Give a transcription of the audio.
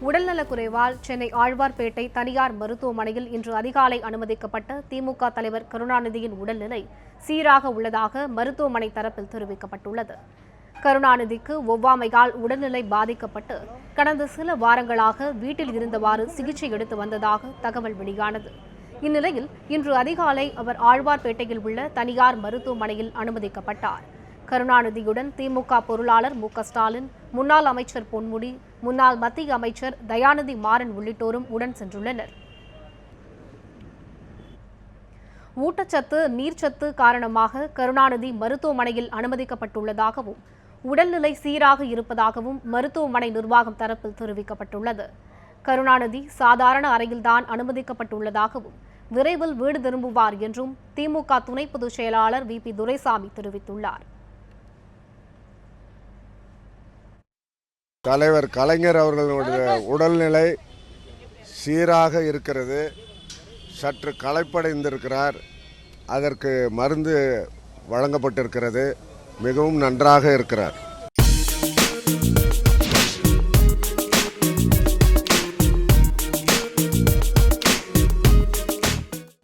உடல்நலக்குறைவால் சென்னை ஆழ்வார்பேட்டை தனியார் மருத்துவமனையில் இன்று அதிகாலை அனுமதிக்கப்பட்ட திமுக தலைவர் கருணாநிதியின் உடல்நிலை சீராக உள்ளதாக மருத்துவமனை தரப்பில் தெரிவிக்கப்பட்டுள்ளது. கருணாநிதிக்கு ஒவ்வாமையால் உடல்நிலை பாதிக்கப்பட்டு கடந்த சில வாரங்களாக வீட்டில் இருந்தவாறு சிகிச்சை எடுத்து வந்ததாக தகவல் வெளியானது. இந்நிலையில் இன்று அதிகாலை அவர் ஆழ்வார்பேட்டையில் உள்ள தனியார் மருத்துவமனையில் அனுமதிக்கப்பட்டார். கருணாநிதியுடன் திமுக பொருளாளர் மு க ஸ்டாலின் முன்னாள் அமைச்சர் பொன்முடி முன்னாள் மத்திய அமைச்சர் தயாநிதி மாறன் உள்ளிட்டோரும் உடன் சென்றுள்ளனர். ஊட்டச்சத்து நீர்ச்சத்து காரணமாக கருணாநிதி மருத்துவமனையில் அனுமதிக்கப்பட்டுள்ளதாகவும் உடல்நிலை சீராக இருப்பதாகவும் மருத்துவமனை நிர்வாகம் தரப்பில் தெரிவிக்கப்பட்டுள்ளது. கருணாநிதி சாதாரண அறையில்தான் அனுமதிக்கப்பட்டுள்ளதாகவும் விரைவில் வீடு திரும்புவார் என்றும் திமுக துணை பொதுச் செயலாளர் வி. பி. துரைசாமி தெரிவித்துள்ளார். தலைவர் கலைஞர் அவர்களுடைய உடல்நிலை சீராக இருக்கிறது. சற்று களைப்படைந்திருக்கிறார். அதற்கு மருந்து வழங்கப்பட்டிருக்கிறது. மிகவும் நன்றாக இருக்கிறார்.